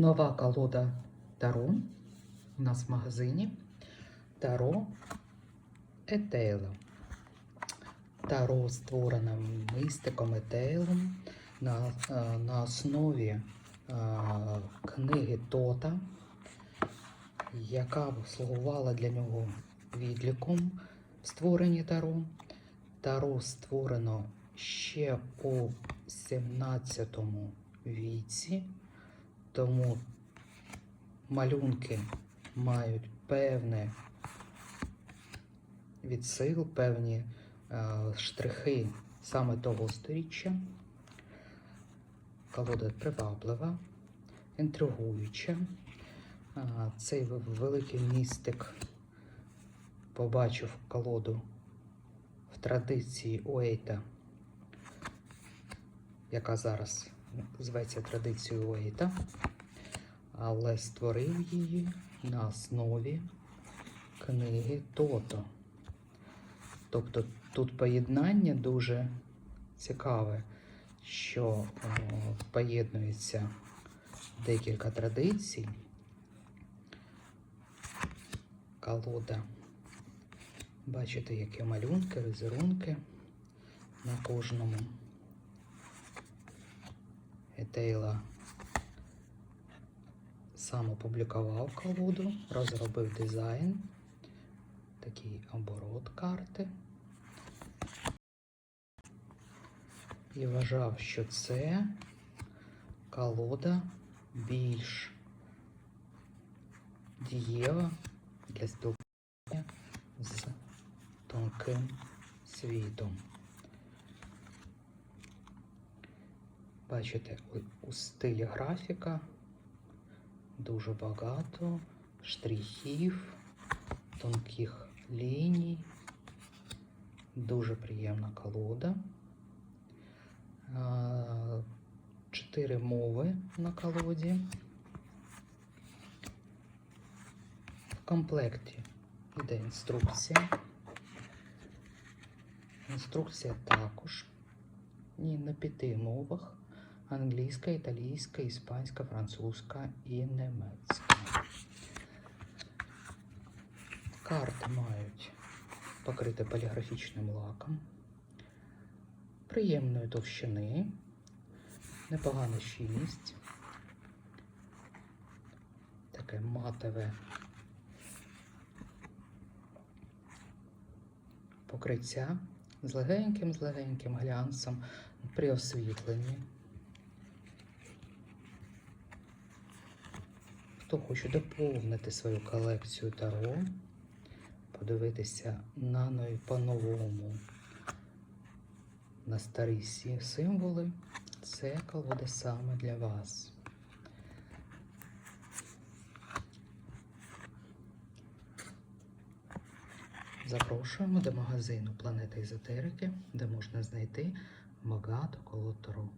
Нова колода Таро у нас в магазині. Таро Етейла. Таро створено мистиком Етейлом на, е, на основі е, книги Тота, яка слугувала для нього відліком в створенні Таро. Таро створено ще у 17 віці, тому малюнки мають певне відсил, певні е, штрихи саме того сторіччя. Колода приваблива, інтригуюча. А, Цей великий містик побачив колоду в традиції Уейта, яка зараз зветься традицією Уейта, але створив її на основі книги Тото. Тобто тут поєднання дуже цікаве, що о, поєднується декілька традицій. Колода. Бачите, які малюнки, візерунки на кожному. Етейла сам опублікував колоду, розробив дизайн, такий оборот карти. І вважав, що це колода більш дієва для спілкування з тонким світом. Бачите, у- стилі графіка дуже багато штрихів, тонких ліній. Дуже приємна колода. Чотири мови на колоді. В комплекті йде інструкція. Інструкція також і на п'яти мовах: англійська, італійська, іспанська, французька і немецька. Карти мають покрити поліграфічним лаком, приємної товщини, непогана щільність, таке матове покриття з легеньким, з легеньким глянцем при освітленні. Хто хоче доповнити свою колекцію таро, подивитися нано і по-новому на старі символи, це колода саме для вас. Запрошуємо до магазину Планета Езотерики, де можна знайти багато колод Таро.